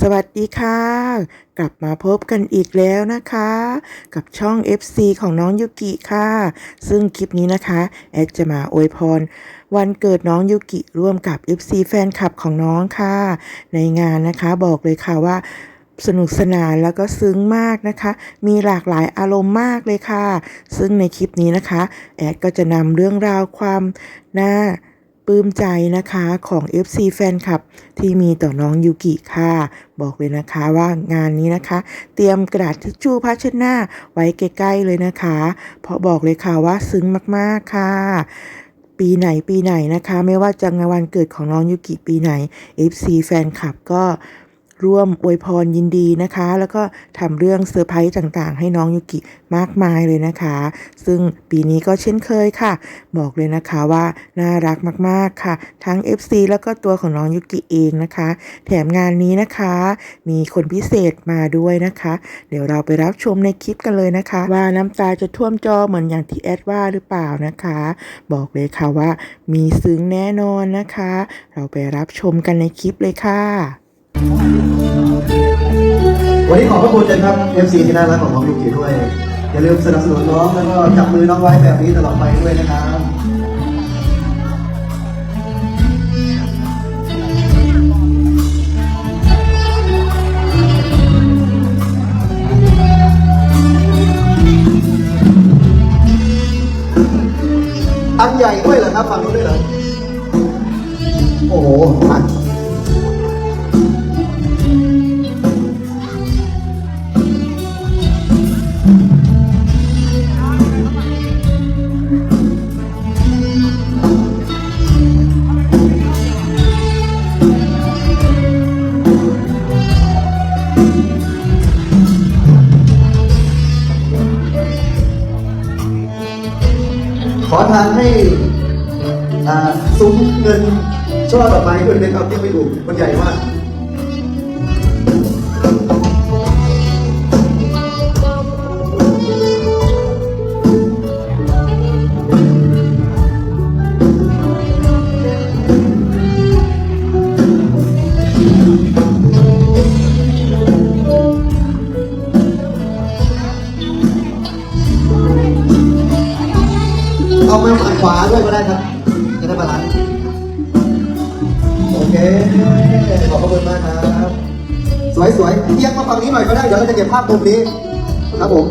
สวัสดีค่ะ กลับมาพบกันอีกแล้วนะคะ กับช่อง FC ของน้องยุกิค่ะ ซึ่งคลิปนี้นะคะ แอดจะมาอวยพร วันเกิดน้องยุกิร่วมกับ FC แฟนคลับของน้องค่ะ ในงานนะคะบอกเลยค่ะว่าสนุกสนานแล้วก็ซึ้งมากนะคะ มีหลากหลายอารมณ์มากเลยค่ะ ซึ่งในคลิปนี้นะคะ แอดก็จะนำเรื่องราวความน่า ปลื้มใจนะคะของ FC แฟนคลับ ที่มีต่อน้องยูกิค่ะ บอกเลยนะคะว่างานนี้นะคะ เตรียมกระดาษทิชชู่ผ้าเช็ดหน้าไว้ใกล้ๆเลยนะคะ เพราะบอกเลยค่ะว่าซึ้งมากๆค่ะปีไหนปีไหนนะคะ ไม่ว่าจะงานวันเกิดของน้องยูกิปีไหน FC แฟนคลับก็ ร่วมอวยพรยินดีนะคะ แล้วก็ทำเรื่องเซอร์ไพรส์ต่างๆ ให้น้องยูกิมากมายเลยนะคะ ซึ่งปีนี้ก็เช่นเคยค่ะ บอกเลยนะคะว่าน่ารักมากๆค่ะ ทั้ง FC แล้วก็ตัวของน้องยูกิเองนะคะ แถมงานนี้นะคะ มีคนพิเศษมาด้วยนะคะ เดี๋ยวเราไปรับชมในคลิปกันเลยนะคะ ว่าน้ำตาจะท่วมจอเหมือนอย่างที่แอดว่าหรือเปล่านะคะ บอกเลยค่ะว่ามีซึ้งแน่นอนนะคะ เราไปรับชมกันในคลิปเลยค่ะ วันนี้ขอบพระคุณนะครับ FC ที่น่ารักของน้องยูกิด้วย อย่าลืมสนับสนุนน้องแล้วก็จับมือน้องไว้แบบนี้ตลอดไปด้วยนะครับอันใหญ่ด้วยเหรอครับ ฝั่งนู้นด้วยเหรอ โอ้โห ดอกไม้ด้วยนะครับที่ไม่ถูกมันใหญ่มาก เดี๋ยวเราจะเก็บภาพตรงนี้ครับผม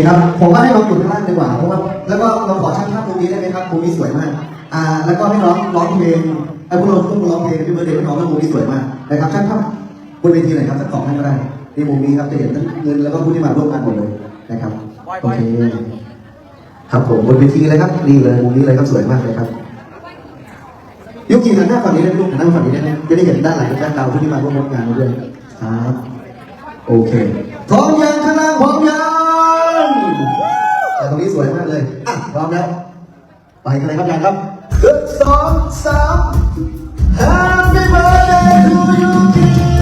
คครับ ผมว่าให้น้องอยู่ข้างล่างดีกว่า เพราะว่า แล้วก็เราขอช่างภาพตรงนี้ได้ไหมครับมุมนี้สวยมาก อ่า แล้วก็ให้น้องร้องเพลงไอ้พวกเราต้องร้องเพลงที่เบอร์เดย์ให้น้องแล้วมุมนี้สวยมากนะครับช่างภาพบนเวทีหน่อยครับสักสองท่านก็ได้ในมุมนี้ครับจะเห็นทั้งเงินแล้วก็ผู้ที่มาร่วมงานหมดเลยนะครับ โอเค ครับผมบนเวทีเลยครับดีเลยมุมนี้เลยครับสวยมากเลยครับยุกิหันหน้าฝั่งนี้ได้ลูกหันหน้าฝั่งนี้ได้ไหมจะได้เห็นด้านหลังด้านเราผู้ที่มาร่วมงานด้วยครับ โอเคพร้อมยังข้างล่างพร้อมยัง อ่ตรงนี้สวยมากเลย อะพร้อมแล้ว ไปกันเลยครับยังครับสองสาม Happy birthday to you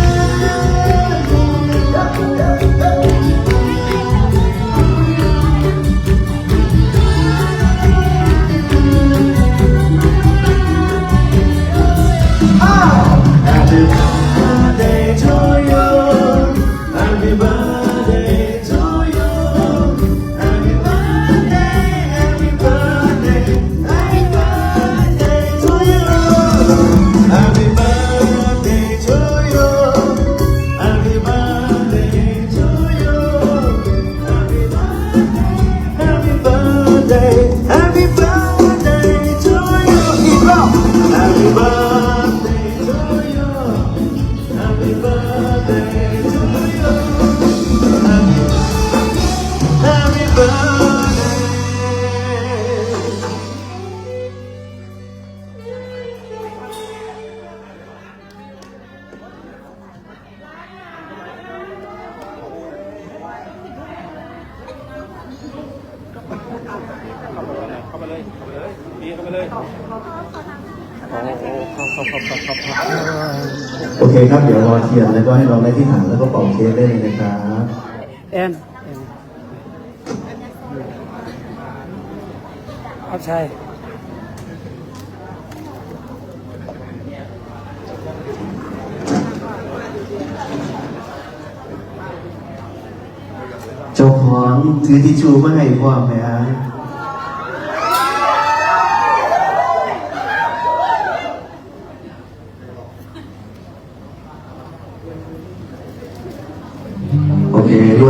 โหครับครับครับครับครับครับโอเคครับ เดี๋ยวรอเทียนแล้วก็ให้น้องได้ที่ฐานแล้วก็เป่าเค้กได้เลยนะครับแอนเอาใช่เจ้าของถือทิชชู่มาให้พ่อไหมฮะโอ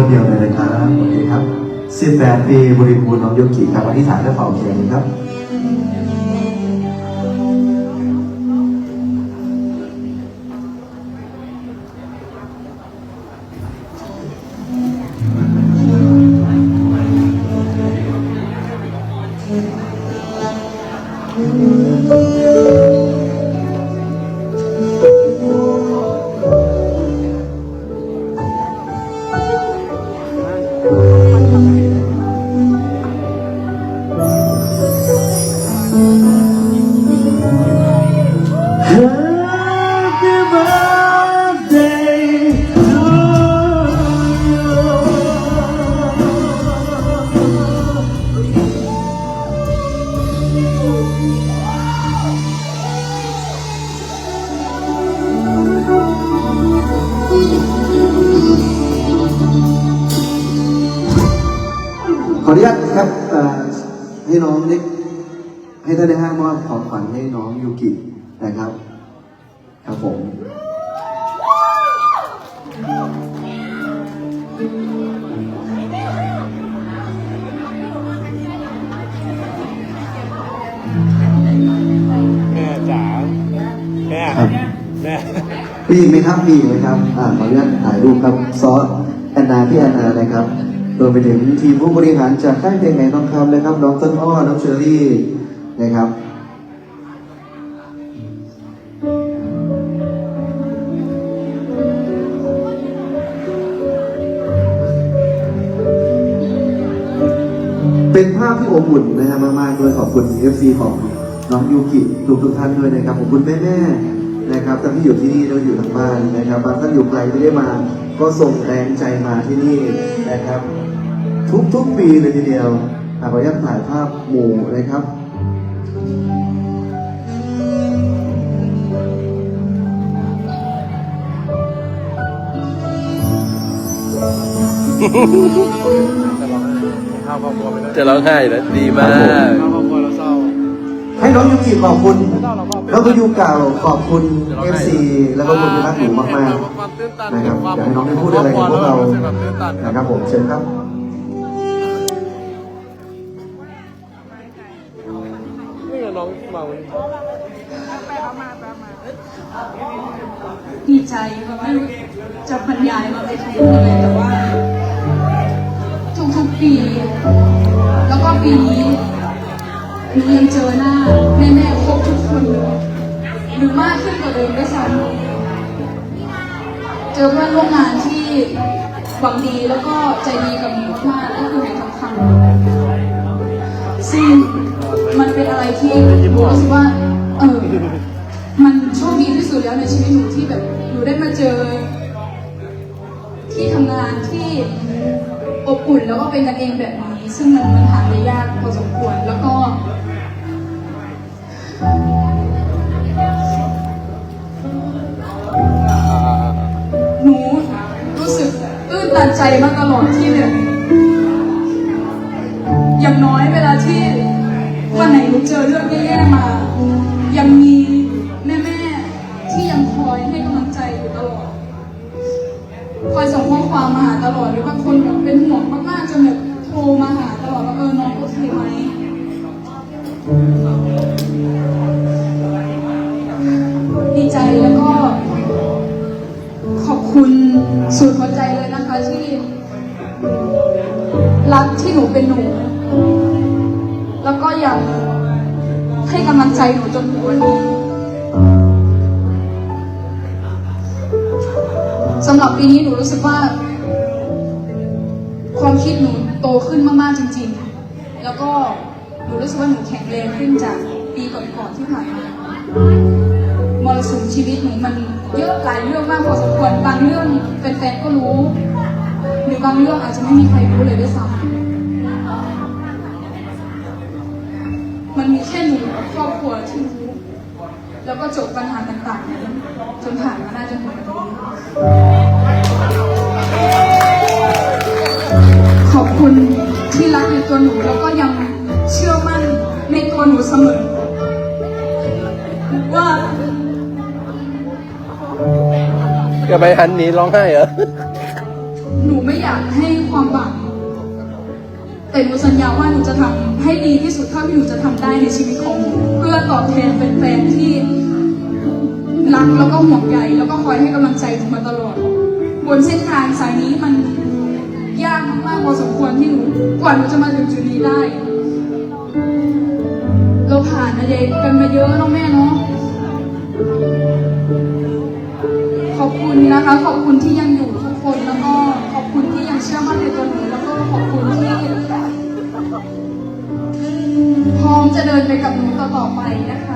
เครวดเดียวเลยนะครับโอเคครับ 18 ปีบริบูรณ์น้องโยกิครับอธิษฐานและเป่าเทียนครับ ได้ห้ามอบของขวัญให้น้องยูกินะครับ ครับผมแม่จ๋าแม่ครับแม่มีอีกไหมครับมีอีกไหมครับอ่าขออนุญาตถ่ายรูปครับซอสแอนนาพี่แอนนานะครับรวมไปถึงทีมผู้บริหารจากค่ายเพลงไหนทองคำนะครับน้องต้นอ้อน้องเชอรี่นะครับ เป็นภาพที่อบอุ่นนะฮะมากๆด้วยขอบคุณ FC ของน้องยูกิทุกทุกๆท่านด้วยนะครับขอบคุณแม่ๆนะครับทั้งที่อยู่ที่นี่แล้วอยู่ทางบ้านนะครับบางท่านอยู่ไกลไม่ได้มา ก็ส่งแรงใจมาที่นี่นะครับ ทุกๆปีเลยทีเดียวอะขออนุญาถ่ายภาพหมู่นะครับข้าว ครอบครัวไปเลยจะร้องไห้นะดีมากข้าวครอบครัวเราเศร้า ให้น้องยูกิขอบคุณน้องก็ยูเก่าขอบคุณ FC แล้วก็คนที่รักหนูมากความตื้นตันๆนะครับอยากให้น้องได้พูดอะไรกับพวกเรารู้สึกแบบตื้นตันนะครับผมเชิญครับ นี่ไงน้องเมาดีใจมันไม่รู้จะบรรยายมันไปถูกเลยแต่ว่าทุกๆ ปี แล้วก็ปีนี้หนูยังเจอหน้าแม่ๆครบทุกคนหรือมากขึ้นกว่าเดิมด้วยซ้ำเจอเพื่อนร่วมงานที่หวังดีแล้วก็ใจดีกับหนูมากๆก็คือในทองคำซึ่งมันเป็นอะไรที่หนูรู้สึกว่าเออมันโชคดีที่สุดแล้วในชีวิตหนูที่แบบหนูได้มาเจอที่ทำงานที่ อบอุ่นแล้วก็เป็นกันเองแบบนี้ ซึ่งมันมันหาได้ยากพอสมควรแล้วก็ หนูรู้สึกตื้นตันใจมาตลอดที่แบบอย่างน้อยเวลาที่วันไหนหนูเจอเรื่องแย่ๆมา ยังมีแม่ๆที่ยังคอยให้กำลังใจอยู่ตลอด คอยส่งข้อความมาหาตลอดหรือบางคนแบบเป็น จนถึงวันนี้สำหรับปีนี้หนูรู้สึกว่า ความคิดหนูโตขึ้นมากๆจริง ๆ แล้วก็หนูรู้สึกว่าหนูแข็งแรงขึ้นจากปีก่อนๆที่ผ่านมามรสุมชีวิตหนูมันเยอะหลายเรื่องมากพอสมควรบางเรื่องแฟนๆก็รู้ หรือบางเรื่องอาจจะไม่มีใครรู้เลยด้วยซ้ำ มันมีแค่หนูกับครอบครัวที่รู้แล้วก็จบปัญหาต่างๆนั้นจนผ่านมาน่าจะถึงวันนี้ขอบคุณที่รักในตัวหนูแล้วก็ยังเชื่อมั่นในตัวหนูเสมอว่าจะไปหันหนีร้องไห้เหรอ หนูไม่อยากให้ความหวัง แต่หนูสัญญาว่าหนูจะทำให้ดีที่สุดเท่าที่หนูจะทำได้ในชีวิตของหนูเพื่อตอบแทนแฟนๆที่รักแล้วก็ห่วงใยแล้วก็คอยให้กำลังใจหนูมาตลอด บนเส้นทางสายนี้มันยากมากๆพอสมควรที่หนูกว่าหนูจะมาถึงจุดนี้ได้ เราผ่านอะไรกันมาเยอะเนาะแม่เนาะขอบคุณนะคะ ขอบคุณที่ยังอยู่ทุกคนแล้วก็ขอบคุณที่ยังเชื่อมั่นในตัวหนู ขอบคุณที่พร้อมจะเดินไปกับหนูต่อๆไปนะคะ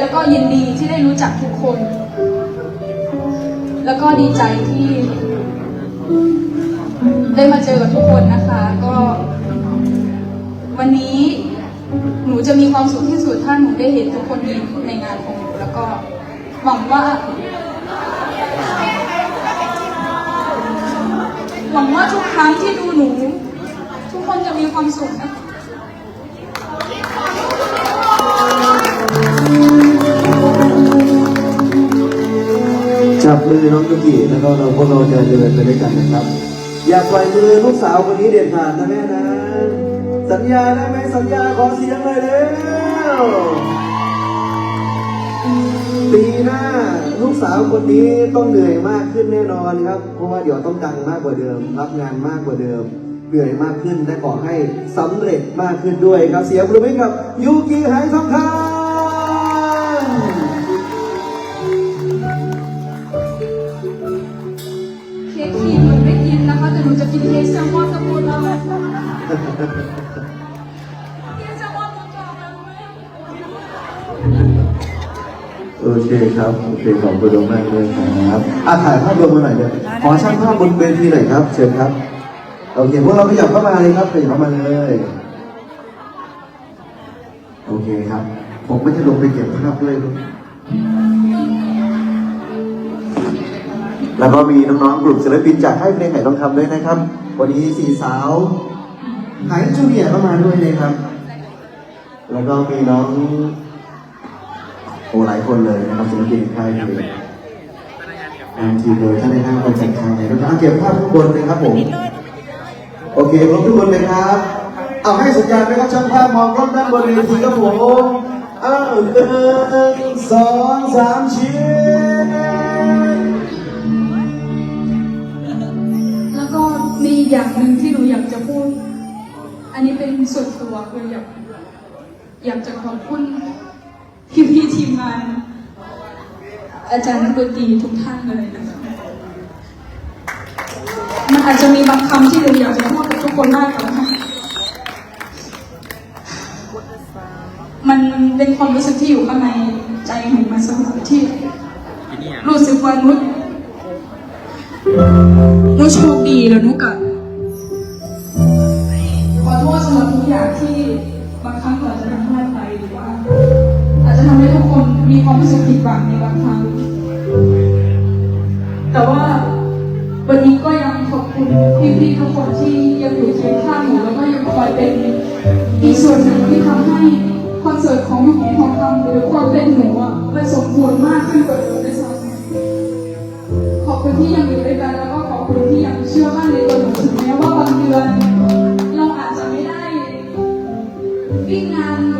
แล้วก็ยินดีที่ได้รู้จักทุกคน แล้วก็ดีใจที่ ได้มาเจอกับทุกคนนะคะ ก็ วันนี้หนูจะมีความสุขที่สุดถ้าหนูได้เห็นทุกคนยิ้มในงานของหนูแล้วก็หวังว่าหวังว่าทุกครั้งที่ดูหนู ทุกคนจะมีความสุขนะคะจั บมือน้องยุกิแล้วก็เราพวกเราจะเดินไปด้วยกันนะครับ อย่าปล่อยมือลูกสาวคนนี้เด็ดขาดนะแม่นะ สัญญาได้ไหมสัญญาขอเสียงเลยเร็วปีหน้าลูกสาวคนนี้ต้องเหนื่อยมากขึ้นแน่นอนครับ เพราะว่าเดี๋ยวต้องดังมากกว่าเดิม รับงานมากกว่าเดิมเหนื่อยมากขึ้นและขอให้สำเร็จมากขึ้นด้วยครับเสียงปรบมือให้กับยูกิหายทองคำ โอเคครับโอเคขอบคุณมากเลยครับอะถ่ายภาพรวมมาหน่อยเดี๋ยวขอช่างภาพบนเวทีหน่อยครับ เชิญครับโอเคพวกเราขยับเข้ามาเลยครับขยับเข้ามาเลยโอเคครับ ผมไม่จะลงไปเก็บภาพด้วยลูกแล้วก็มีน้องๆกลุ่มศิลปินจากค่ายเพลงไหทองคำด้วยนะครับ วันนี้สี่สาว หายจูเนียร์เข้ามาด้วยนะครับ แล้วก็มีน้องโอ้หลายคนเลยนะครับศิลปินค่ายเพลงงานทีมโดยท่านในห้างคนแต่งชายนะครับเอาเก็บภาพทุกคนเลยครับผม โอเคครบทุกคนเลยครับ เอาให้สัญญาณไหมครับช่างภาพมองกล้องด้านบนเวทีครับผมอ้าวหนึ่งสองสามชิ้นแล้วก็มีอีกอย่างหนึ่งที่หนูอยากจะพูด อันนี้เป็นส่วนตัวคืออยากอยากจะขอบคุณพี่พี่ๆทีมงานอาจารย์นักดนตรีทุกท่านเลยนะคะมันอาจจะมีบางคำที่หนูอยากจะพูดกับทุกคนมากกว่ามันเป็นความรู้สึกที่อยู่ข้างในใจหนูมาเสมอที่ รู้สึกว่านุชหนูโชคดีแล้วหนูกับข ความรู้สึกผิดหวังในบางครั้ง แต่ว่าวันนี้ก็ยังขอบคุณพี่ๆทุกคนที่ยังอยู่เคียงข้างหนูแล้วก็ยังคอยเป็นอีกส่วนหนึ่งที่ทำให้คอนเสิร์ตของหนูทองคำหรือความเป็นหนูอะมันสมบูรณ์มากขึ้นกว่าเดิมด้วยซ้ำขอบคุณที่ยังอยู่ด้วยกันแล้วก็ขอบคุณที่ยังเชื่อมั่นในตัวหนูถึงแม้ว่าบางเดือนเราอาจจะไม่ได้วิ่งงาน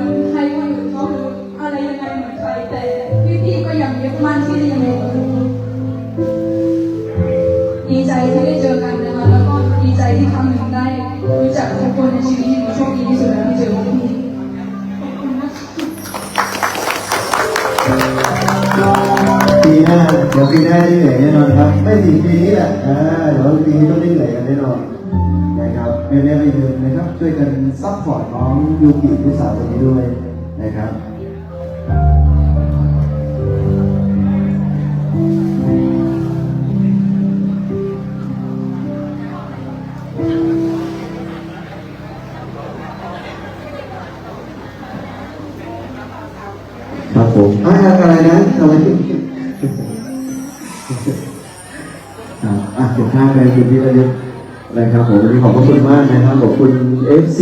หน้าเดี๋ยวปีหน้าได้เหนื่อยแน่นอนครับ ไม่ถึงปีนี้แหละอ่าเดี๋ยวปีนี้ต้องได้เหนื่อยกันแน่นอนนะครับแม่แม่ไม่ลืมนะครับ ช่วยกันซัพพอร์ตน้องยูกิลูกสาวคนนี้ด้วยนะครับครับผมอ่าอะไรนะอะไรที่ เก็บข้าวไปคุณพี่ระลึกนะครับผมวันนี้ขอบพระคุณมากนะครับขอบคุณ FC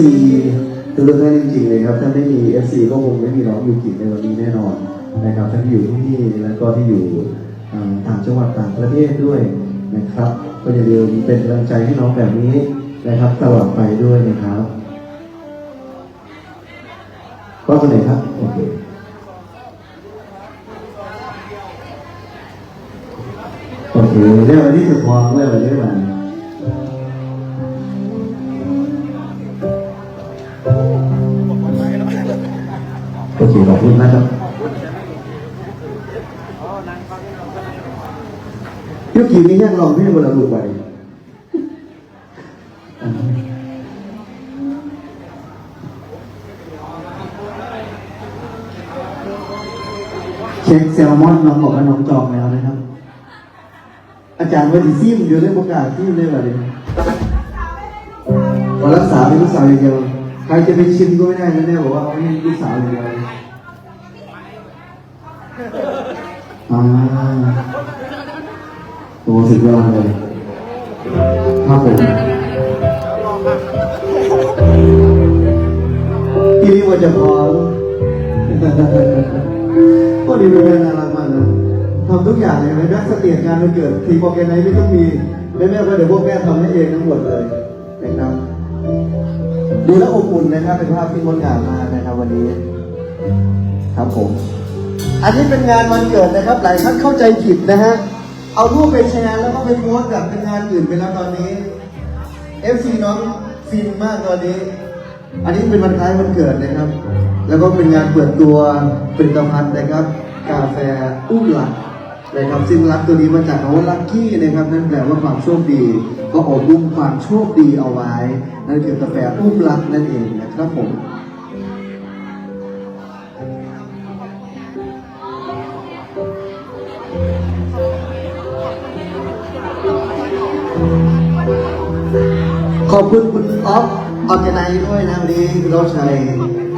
ทุกท่านจริงๆเลยครับถ้าไม่มี FC ก็คงไม่มีน้องยูกิในวันนี้แน่นอนนะครับทั้งที่อยู่ที่นี่แล้วก็ที่อยู่อ่าต่างจังหวัดต่างประเทศด้วยนะครับก็อย่าลืมเป็นกำลังใจให้น้องแบบนี้นะครับตลอดไปด้วยนะครับก็คนไหนครับโอเค เคเรื่องที่สุดพอเรื่องอะไรเรื่องอะไรโอเคขอบคุณนะครับยุกีมีแค่ลองพี่บนเราดูไปเช็คแซลมอนน้องบอกว่าน้องจองแล้วนะครับ อาจารย์ว่าดีซิมอยู่ในประกาศซิมเลยแบบนี้ว่ารักษาเป็นลูกสาวอย่างเดียว ใครจะไปชิมก็ไม่ได้นะแน่บอกว่าเอาให้ลูกสาวอย่างเดียวอ่าโอ้สุดยอดเลยครับผมพี่นี่ว่าจะพอก็ดีเป็นแม่น่ารักมากนะ ทำทุกอย่างเลยไหมแม่สเตียงานมันเกิดทีมโปรแกรมไหนไม่ต้องมีแม่แม่ก็เดี๋ยวพวกแม่ทำให้เองทั้งหมดเลยนะครับดูแลวอบอุ่นนะครับเป็นภาพที่งดงามมากนะครับวันนี้ ครับผม อันนี้เป็นงานวันเกิดนะครับ หลายท่านเข้าใจผิดนะฮะเอารูปไปแชร์แล้วก็ไปโพสต์กับเป็นงานอื่นไปแล้วตอนนี้ FC น้องฟินมากตอนนี้ อันนี้เป็นวันคล้ายวันเกิดนะครับ แล้วก็เป็นงานเปิดตัวผลิตภัณฑ์นะครับ กาแฟอุ้มหลัก นะครับซึ่งรักตัวนี้มาจากคำว่าลัคกี้นะครับนั่นแปลว่าความโชคดีก็อบอุ้มความโชคดีเอาไว้ นั่นคือกาแฟอุ้มลักนั่นเองนะครับผมขอบคุณคุณออฟออร์แกไนด้วยนะวันนี้คุณรอชัย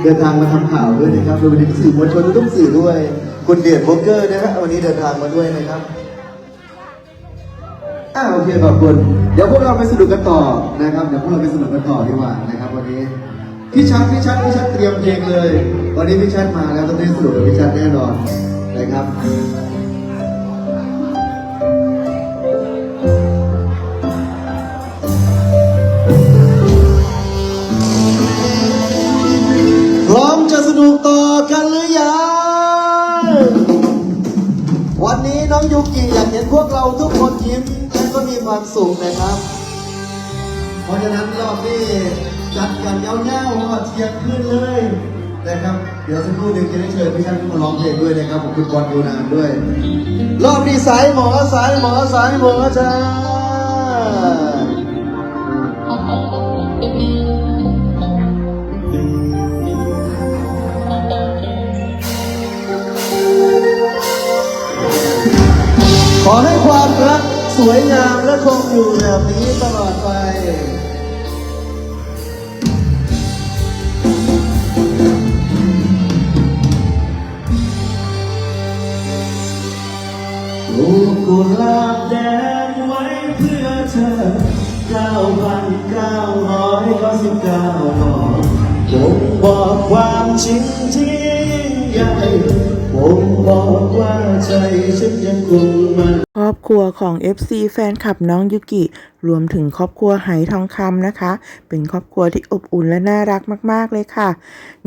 เดินทางมาทำข่าวด้วยนะครับรวมไปถึงสื่อมวลชนทุกสื่อด้วย คุณเดียดโบรกเกอร์นะฮะวันนี้เดินทางมาด้วยนะครับอ่าโอเคขอบคุณ เดี๋ยวพวกเราไปสนุกกันต่อนะครับ เดี๋ยวพวกเราไปสนุกกันต่อดีกว่านะครับ วันนี้พี่ชัดพี่ชัดพี่ชัดเตรียมเพลงเลย วันนี้พี่ชัดมาแล้วต้องได้สนุกกับพี่ชัดแน่นอนนะครับ สุขนะครับ เพราะฉะนั้นรอบนี้จัดกันยาวๆมาเทียงขึ้นเลยนะครับ เดี๋ยวสักครู่หนึ่งจะได้เชิญพี่ชันมาร้องเพลงด้วยนะครับผมคุณบอลดูนานด้วย รอบนี้สายหมอสายหมอสายหมอจ้า สวยงามและคงอยู่แบบนี้ตลอดไปลูกกุหลาบแดงไว้เพื่อเธอเก้าพันเก้าร้อยเก้าสิบเก้าดอกบ่งบอกความจริงที่ยิ่งใหญ่บ่งบอกว่าใจฉันยังคงมัน ครัวของ FC แฟนคลับน้องยุกิ รวมถึงครอบครัวไหทองคำนะคะ เป็นครอบครัวที่อบอุ่นและน่ารักมาก ๆ เลยค่ะ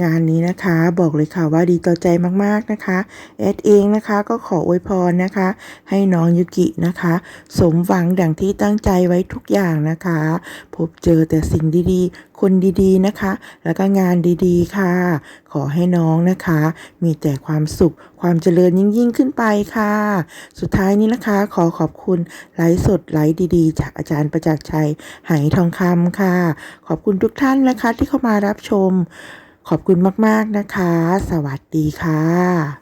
งานนี้นะคะบอกเลยค่ะว่าดีต่อใจมากๆนะคะแอดเองนะคะก็ขออวยพรนะคะ ให้น้องยุกินะคะ สมหวังดังที่ตั้งใจไว้ทุกอย่างนะคะ พบเจอแต่สิ่งดีๆ คนดีๆนะคะ แล้วก็งานดีๆค่ะ ขอให้น้องนะคะ มีแต่ความสุขความเจริญยิ่งยิ่งๆขึ้นไปค่ะ สุดท้ายนี้นะคะ ขอขอบคุณไลฟ์สดไลฟ์ดีๆ จากอาจารย์ประจักษ์ชัยไหทองคำค่ะ ขอบคุณทุกท่านนะคะที่เข้ามารับชม ขอบคุณมากๆนะคะ สวัสดีค่ะ